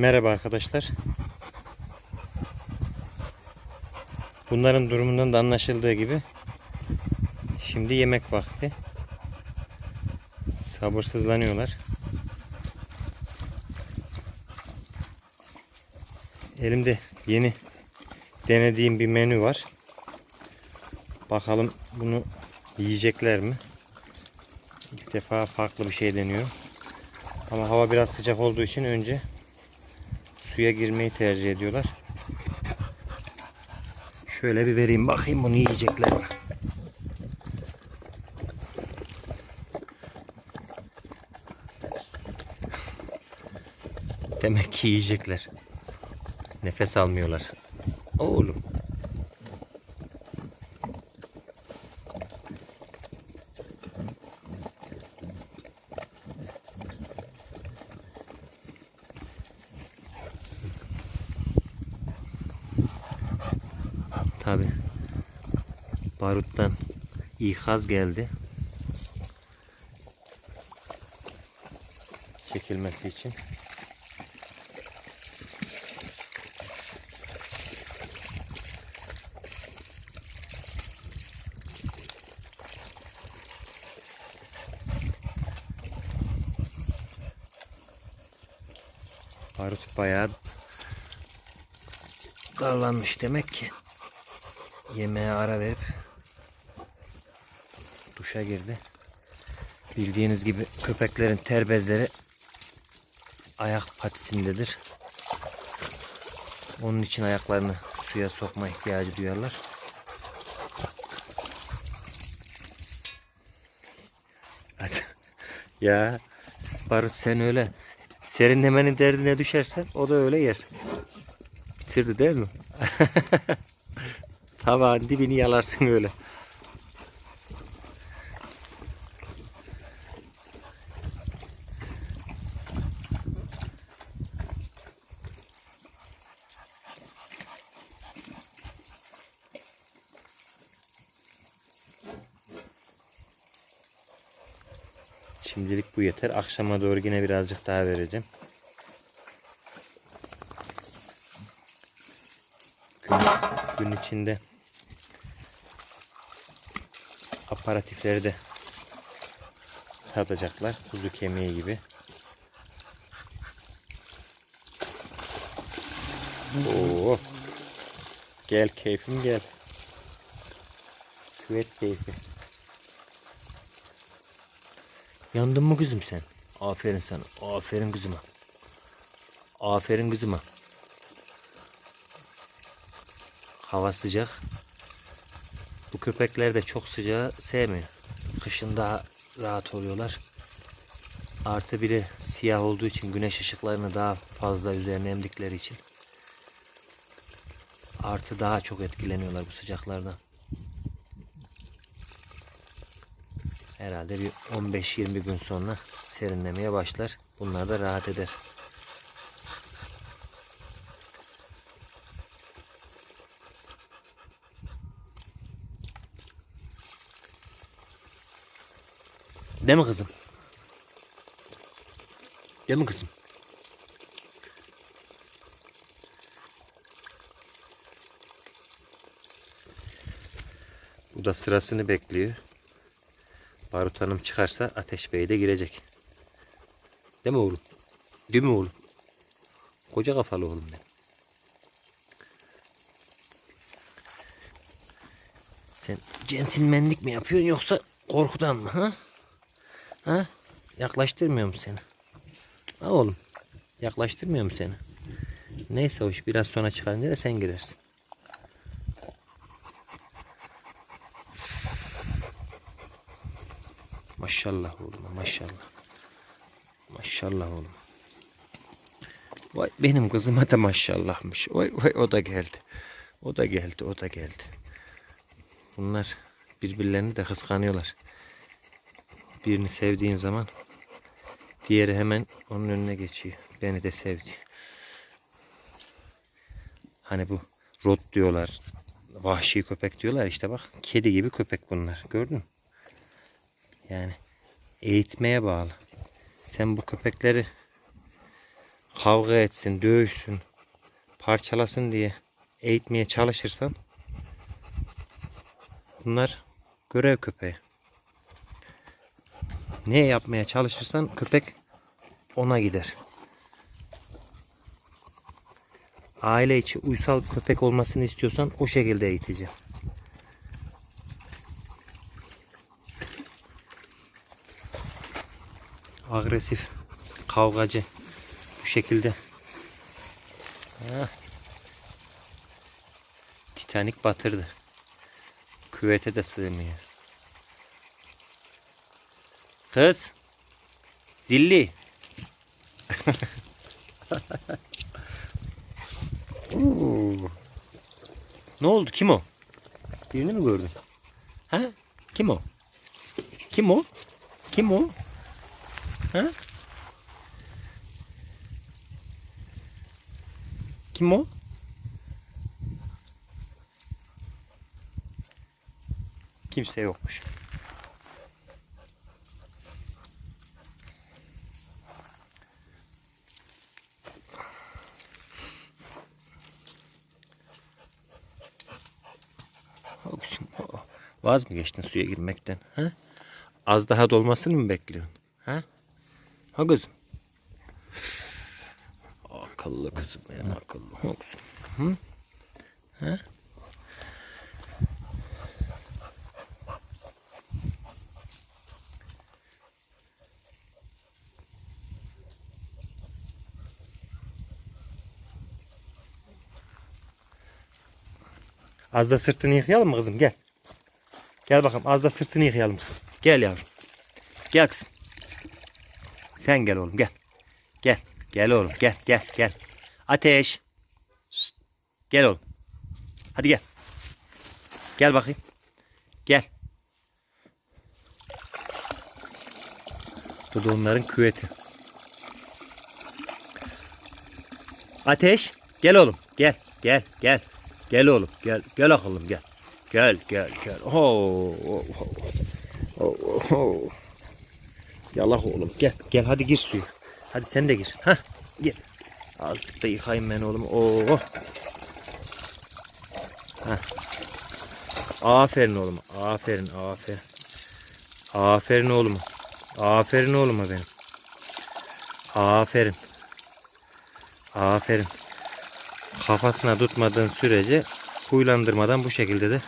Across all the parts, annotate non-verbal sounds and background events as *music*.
Merhaba arkadaşlar. Bunların durumundan da anlaşıldığı gibi şimdi yemek vakti. Sabırsızlanıyorlar. Elimde yeni denediğim bir menü var. Bakalım bunu yiyecekler mi? İlk defa farklı bir şey deniyorum. Ama hava biraz sıcak olduğu için önce suya girmeyi tercih ediyorlar. Şöyle bir vereyim bakayım bunu yiyecekler? Demek ki yiyecekler. Nefes almıyorlar. Oğlum. Tabi. Baruttan ikaz geldi. Çekilmesi için. Barut bayağı darlanmış demek ki. Yemeğe ara verip duşa girdi. Bildiğiniz gibi köpeklerin ter bezleri ayak patisindedir. Onun için ayaklarını suya sokma ihtiyacı duyarlar. *laughs* Ya Barut sen öyle serinlemenin derdine düşersen o da öyle yer. Bitirdi değil mi? *laughs* Tabağın dibini yalarsın öyle. Şimdilik bu yeter. Akşama doğru yine birazcık daha vereceğim. Gün, gün içinde aparatifleri de tadacaklar. Kuzu kemiği gibi. Oo. Gel keyfim gel. Küvet keyfi. Yandın mı kızım sen? Aferin sana. Aferin kızıma. Aferin kızıma. Hava sıcak. Bu köpekler de çok sıcağı sevmiyor. Kışın daha rahat oluyorlar. Artı biri siyah olduğu için güneş ışıklarını daha fazla üzerine emdikleri için. Artı daha çok etkileniyorlar bu sıcaklardan. Herhalde bir 15-20 gün sonra serinlemeye başlar. Bunlar da rahat eder. Değil mi kızım? Değil mi kızım? Bu da sırasını bekliyor. Barut Hanım çıkarsa Ateş Bey de girecek. Değil mi oğlum? Değil mi oğlum? Koca kafalı oğlum ben. Sen centilmenlik mi yapıyorsun yoksa korkudan mı? Ha? Ha? Yaklaştırmıyorum seni. Ha oğlum? Yaklaştırmıyorum seni. Neyse hoş biraz sonra çıkarınca da sen girersin. Maşallah oğlum maşallah. Maşallah oğlum. Vay benim kızıma da maşallahmış. Vay vay o da geldi. O da geldi o da geldi. Bunlar birbirlerini de kıskanıyorlar. Birini sevdiğin zaman diğeri hemen onun önüne geçiyor. Beni de sevdi. Hani bu rot diyorlar. Vahşi köpek diyorlar işte bak. Kedi gibi köpek bunlar. Gördün mü? Yani eğitmeye bağlı. Sen bu köpekleri kavga etsin, dövüşsün, parçalasın diye eğitmeye çalışırsan bunlar görev köpeği. Ne yapmaya çalışırsan köpek ona gider. Aile içi uysal köpek olmasını istiyorsan o şekilde eğiteceğim. Agresif, kavgacı bu şekilde. Titanik batırdı. Küvete de sığmıyor. Kız. Zilli. *laughs* Ne oldu? Kim o? Birini mi gördün? Ha? Kim o? Kim o? Kim o? Kim o? Kimse yokmuş. Vaz mı geçtin suya girmekten? Ha? Az daha dolmasını mı bekliyorsun? Ha? Ha kızım? Akıllı kızım ya akıllı. Olsun. Hı? Ha? Az da sırtını yıkayalım mı kızım? Gel. Gel bakalım az da sırtını yıkayalım kızım. Gel yavrum. Gel kızım. Sen gel oğlum gel. Gel. Gel oğlum gel gel gel. Ateş. Gel oğlum. Hadi gel. Gel bakayım. Gel. Bu da onların küveti. Ateş. Gel oğlum. Gel. Gel. Gel. Gel oğlum. Gel. Gel akıllım gel. Gel gel gel. Ho, ho, ho. Ho, ho. Yallah oğlum gel. Gel hadi gir suya. Hadi sen de gir. Hah gel. Azıcık da yıkayayım ben oğlum. Oo. Hah. Aferin oğlum. Aferin aferin. Aferin oğlum. Aferin oğluma benim. Aferin. Aferin. Kafasına tutmadığın sürece huylandırmadan bu şekilde de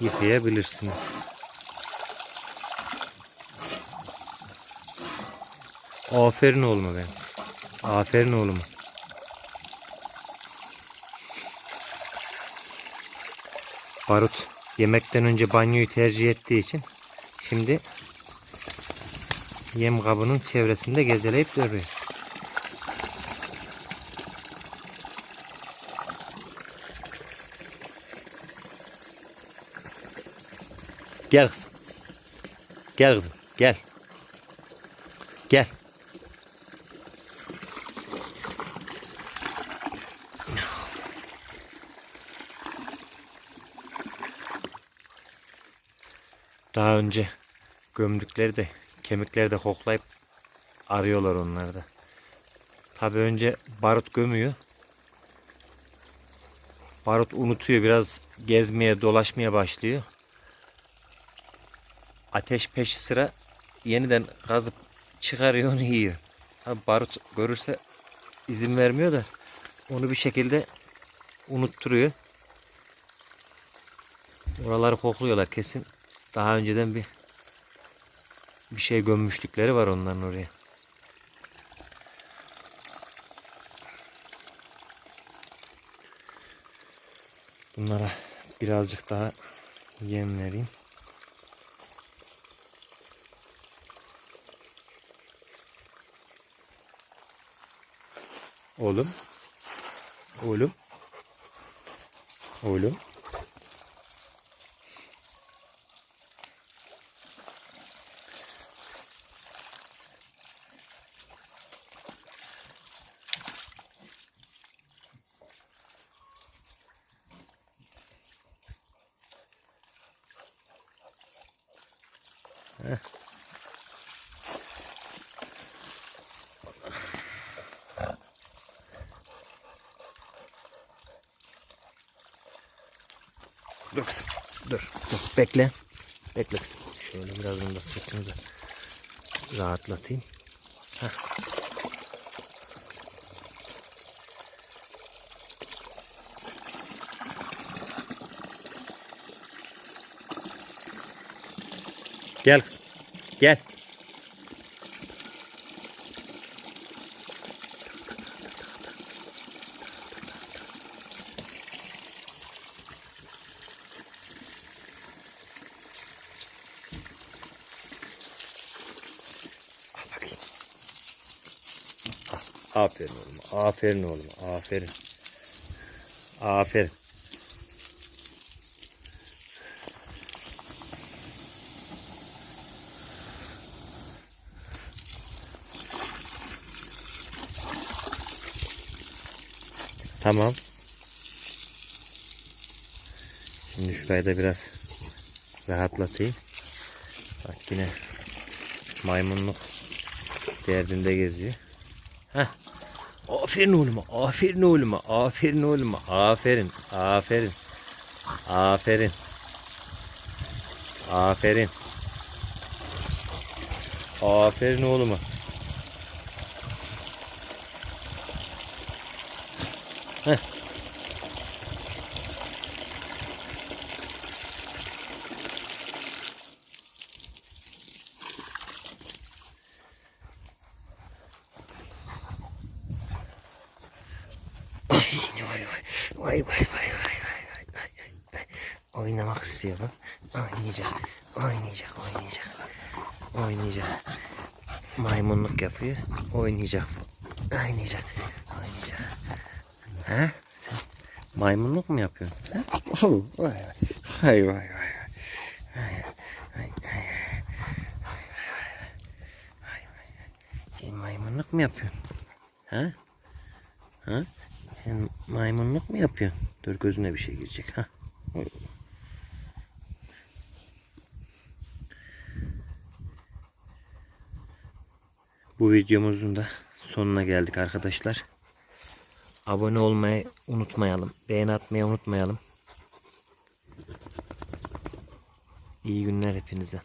yıkayabilirsiniz. Aferin oğluma benim. Aferin oğluma. Barut yemekten önce banyoyu tercih ettiği için şimdi yem kabının çevresinde gezeleyip duruyor. Gel kızım. Gel kızım. Gel. Gel. Daha önce gömdükleri de kemikleri de koklayıp arıyorlar onları da. Tabi önce barut gömüyor. Barut unutuyor biraz gezmeye dolaşmaya başlıyor. Ateş peşi sıra yeniden kazıp çıkarıyor onu yiyor. Tabi barut görürse izin vermiyor da onu bir şekilde unutturuyor. Oraları kokluyorlar kesin. Daha önceden bir bir şey gömmüşlükleri var onların oraya. Bunlara birazcık daha yem vereyim. Oğlum. Oğlum. Oğlum. Dur kızım. Dur. Dur. Bekle. Bekle kızım. Şöyle biraz bunu da sırtını da rahatlatayım. Heh. Gel kızım. Gel. Aferin oğlum. Aferin oğlum. Aferin. Aferin. Tamam. Şimdi şurayı da biraz rahatlatayım. Bak yine maymunluk derdinde geziyor. Heh. Aferin oğluma, aferin oğluma, aferin oğluma, aferin, aferin, aferin, aferin, aferin oğluma. Heh. Bak. Oynayacak. Oynayacak oynayacak. Oynayacak. Maymunluk yapıyor. Oynayacak. Oynayacak. Oynayacak. Ha? Sen maymunluk mu yapıyorsun? Ha? Oh, vay vay. Vay vay vay. Sen maymunluk mu yapıyorsun? Ha? Ha? Sen maymunluk mu yapıyorsun? Dur gözüne bir şey girecek ha. Bu videomuzun da sonuna geldik arkadaşlar. Abone olmayı unutmayalım. Beğeni atmayı unutmayalım. İyi günler hepinize.